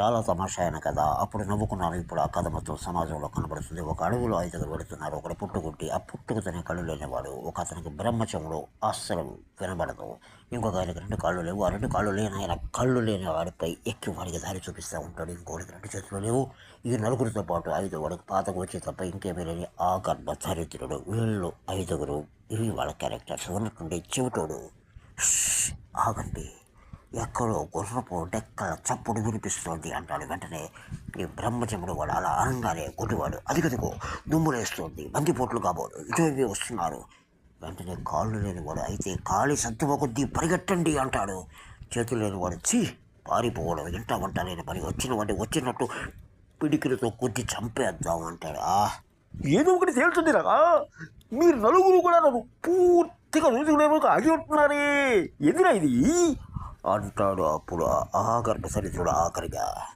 చాలా తమాషా అయిన కథ అప్పుడు నవ్వుకున్నాను. ఇప్పుడు ఆ కథ మొత్తం సమాజంలో కనబడుతుంది. ఒక అడవిలో ఐదుగురు పెడుతున్నారు. ఒకడు పుట్టుకుంటి ఆ పుట్టుకతోనే కళ్ళు లేనివాడు. ఒక అతనికి బ్రహ్మచముడు అస్సలు వినబడదు. ఇంకొక ఆయనకి రెండు కాళ్ళు లేవు. ఆ రెండు కాళ్ళు లేని ఆయన కళ్ళు లేని వాడిపై ఎక్కి వాడికి దారి చూపిస్తూ ఉంటాడు. ఇంకోటికి రెండు చేతులు లేవు. ఈ నలుగురితో పాటు ఐదు పాతకు వచ్చే తప్ప ఇంకేమీ లేని ఆ గర్భ దరిద్రుడు వీళ్ళు ఐదుగురు ఇవి వాళ్ళ క్యారెక్టర్స్. ఉన్నట్టుండి చెవిటోడు. ఆగండి. ఎక్కడో గుర్రపు డెక్కల చప్పుడు వినిపిస్తోంది అంటాడు వెంటనే. ఈ బ్రహ్మచముడు వాడు అలా అనగానే గుడివాడు అదిగదిగో దుమ్ములేస్తోంది మందిపోట్లు కాబోలు ఇటు వస్తున్నారు. వెంటనే కాళ్ళు లేనివాడు అయితే కాళీ సత్తువ కొద్దీ పరిగెట్టండి అంటాడు. చేతులు లేనివాడు చీ పారిపోవడం ఇంట వంట లేని పని. వచ్చిన వాడిని వచ్చినట్టు పిడికిలతో కొద్ది చంపేద్దాం అంటాడు. ఆ ఏదో ఒకటి తేల్చుంది రా మీరు నలుగురు కూడా నన్ను పూర్తిగా రోజులేమో ఆగి ఉంటున్నారే. ఎదురా ఇది? అంటాడు అప్పుడు ఆ గర్భ చరిత్రుడు ఆఖరిగా